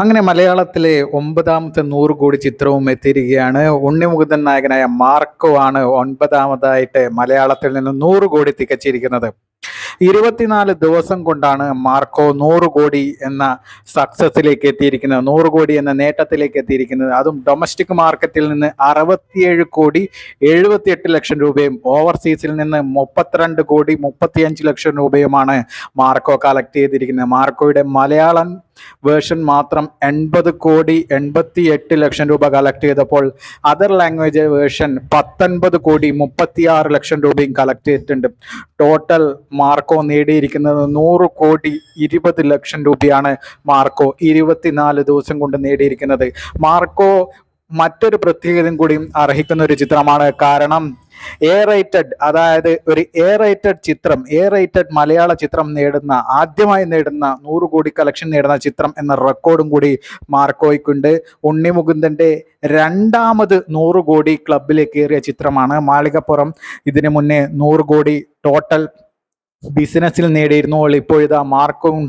അങ്ങനെ മലയാളത്തിലെ ഒമ്പതാമത്തെ നൂറ് കോടി ചിത്രവും എത്തിയിരിക്കുകയാണ്. ഉണ്ണിമുകുന്ദൻ നായകനായ മാർക്കോ ആണ് ഒൻപതാമതായിട്ട് മലയാളത്തിൽ നിന്ന് നൂറ് കോടി തികച്ചിരിക്കുന്നത്. ഇരുപത്തിനാല് ദിവസം കൊണ്ടാണ് മാർക്കോ നൂറ് കോടി എന്ന സക്സസിലേക്ക് എത്തിയിരിക്കുന്നത്. നൂറ് കോടി എന്ന നേട്ടത്തിലേക്ക് എത്തിയിരിക്കുന്നത്. അതും ഡൊമസ്റ്റിക് മാർക്കറ്റിൽ നിന്ന് അറുപത്തിയേഴ് കോടി എഴുപത്തിയെട്ട് ലക്ഷം രൂപയും ഓവർസീസിൽ നിന്ന് മുപ്പത്തിരണ്ട് കോടി മുപ്പത്തിയഞ്ച് ലക്ഷം രൂപയുമാണ് മാർക്കോ കളക്ട് ചെയ്തിരിക്കുന്നത്. മാർക്കോയുടെ മലയാളം വേർഷൻ മാത്രം എൺപത് കോടി എൺപത്തി എട്ട് ലക്ഷം രൂപ കളക്ട് ചെയ്തപ്പോൾ അതർ ലാംഗ്വേജ് വേർഷൻ പത്തൊൻപത് കോടി മുപ്പത്തിയാറ് ലക്ഷം രൂപയും കളക്ട് ചെയ്തിട്ടുണ്ട്. ടോട്ടൽ മാർക്കോ നേടിയിരിക്കുന്നത് നൂറ് കോടി ഇരുപത് ലക്ഷം രൂപയാണ് മാർക്കോ ഇരുപത്തിനാല് ദിവസം കൊണ്ട് നേടിയിരിക്കുന്നത്. മാർക്കോ മറ്റൊരു പ്രത്യേകതയും കൂടി അർഹിക്കുന്ന ഒരു ചിത്രമാണ്. കാരണം എ റൈറ്റഡ് അതായത് ഒരു എ റൈറ്റഡ് ചിത്രം എ റൈറ്റഡ് മലയാള ചിത്രം നേടുന്ന ആദ്യമായി നേടുന്ന നൂറ് കോടി കളക്ഷൻ നേടുന്ന ചിത്രം എന്ന റെക്കോർഡും കൂടി മാർക്കോയ്ക്കുണ്ട്. ഉണ്ണി ഉണ്ണിമുകുന്ദന്റെ രണ്ടാമത് നൂറ് കോടി ക്ലബിലേക്ക് കയറിയ ചിത്രമാണ് മാളികപ്പുറം. ഇതിനു മുന്നേ നൂറ് കോടി ടോട്ടൽ ബിസിനസ്സിൽ നേടിയിരുന്നു. ഇപ്പോഴിതാ ഇതാ മാർക്കോയും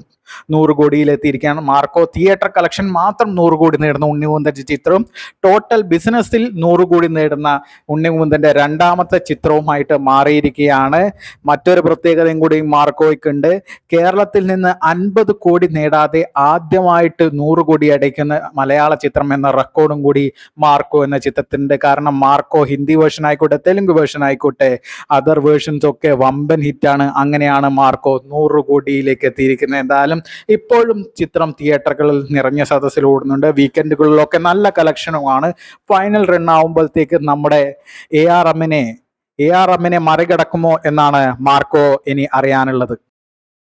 നൂറ് കോടിയിലെത്തിയിരിക്കുകയാണ് മാർക്കോ തിയേറ്റർ കളക്ഷൻ മാത്രം നൂറ് കോടി നേടുന്ന ഉണ്ണിമുന്തന്റെ ചിത്രവും ടോട്ടൽ ബിസിനസ്സിൽ നൂറ് കോടി നേടുന്ന ഉണ്ണിമുന്തന്റെ രണ്ടാമത്തെ ചിത്രവുമായിട്ട് മാറിയിരിക്കുകയാണ്. മറ്റൊരു പ്രത്യേകതയും കൂടി മാർക്കോയ്ക്കുണ്ട്. കേരളത്തിൽ നിന്ന് അൻപത് കോടി നേടാതെ ആദ്യമായിട്ട് നൂറ് കോടി അടയ്ക്കുന്ന മലയാള ചിത്രം എന്ന റെക്കോർഡും കൂടി മാർക്കോ എന്ന ചിത്രത്തിന്റെ കാരണം മാർക്കോ ഹിന്ദി വേർഷൻ ആയിക്കോട്ടെ തെലുങ്ക് വേർഷൻ ആയിക്കോട്ടെ അതർ വേർഷൻസ് ഒക്കെ വമ്പൻ ഹിറ്റാണ്. അങ്ങനെയാണ് മാർക്കോ നൂറ് കോടിയിലേക്ക് എത്തിയിരിക്കുന്നത്. എന്തായാലും ഇപ്പോഴും ചിത്രം തിയേറ്ററുകളിൽ നിറഞ്ഞ സദസ്സിൽ ഓടുന്നുണ്ട്. വീക്കെൻഡുകളിലൊക്കെ നല്ല കളക്ഷനുമാണ്. ഫൈനൽ റൺ ആവുമ്പോഴത്തേക്ക് നമ്മുടെ എ ആർ എമ്മിനെ എ ആർ എമ്മിനെ മറികടക്കുമോ എന്നാണ് മാർക്കോ ഇനി അറിയാനുള്ളത്.